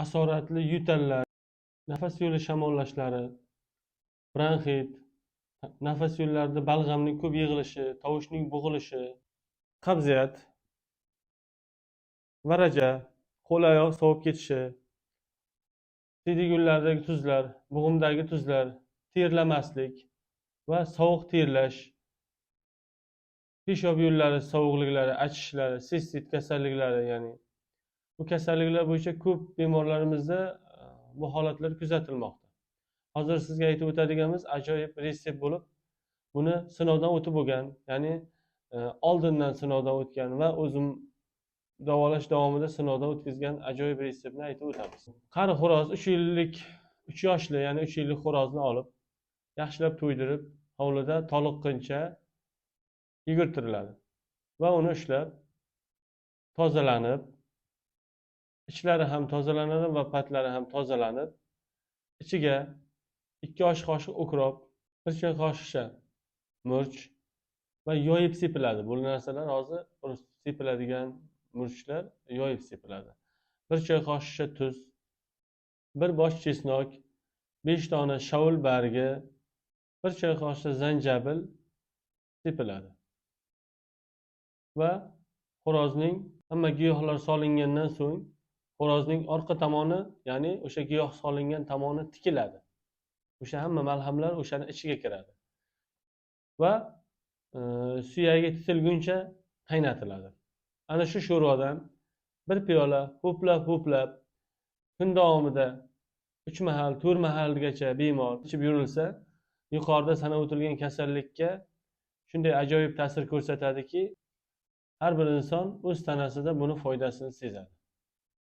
asoratli yo'tallar nafas yo'li shamollashlari bronxit nafas yo'llarida balg'amning ko'p yig'ilishi tovushning bo'g'ilishi qabziyat varaja qo'l oyoq sovib ketishi siydik yo'llardagi tuzlar bo'g'imdagi tuzlar terlamaslik va sovuq terlash peshob yo'llari sovuqliklari achishlari sistit kasalliklari ya'ni bu kasalliklar bo'yicha ko'p bemorlarimizda e, bu holatlar kuzatilmoqda. Hozir sizga aytib o'tadiganimiz ajoyib retsept bo'lib buni sinovdan o'tib bo'lgan ya'ni e, oldindan sinovdan o'tgan va o'zim davolash davomida sinovdan o'tkazgan ajoyib retseptni aytib o'tamiz. Qari xo'roz uch yillik uch yoshli ya'ni uch yillik xo'rozni olib yaxshilab to'ydirib hovlida toliqquncha yugurtiriladi va uni ushlab tozalanib ichlari ham tozalanadi va patlari ham tozalanib ichiga ikki osh qoshiq ukrop bir choy qoshiqcha murch va yoyib sepiladi. Bu narsalar hozir sepiladigan murchlar yoyib sepiladi. Bir choy qoshiqcha tuz bir bosh chesnok besh dona shovul bargi bir choy qoshiq zanjabil sepiladi. Va xo'rozning hamma giyohlar solingandan so'ng xo'rozning orqa tomoni ya'ni o'sha giyoh solingan tomoni tikiladi. O'sha hamma malhamlar o'shani ichiga kiradi. Va e, suyagi titilguncha qaynatiladi. Ana shu sho'rvadan bir piyola ho'plab ho'plab kun davomida uch mahal to'rt mahalgacha bemor ichib yurilsa yuqorida sanab o'tilgan kasallikka shunday ajoyib ta'sir ko'rsatadiki har bir inson o'z tanasida buni foydasini sezadi.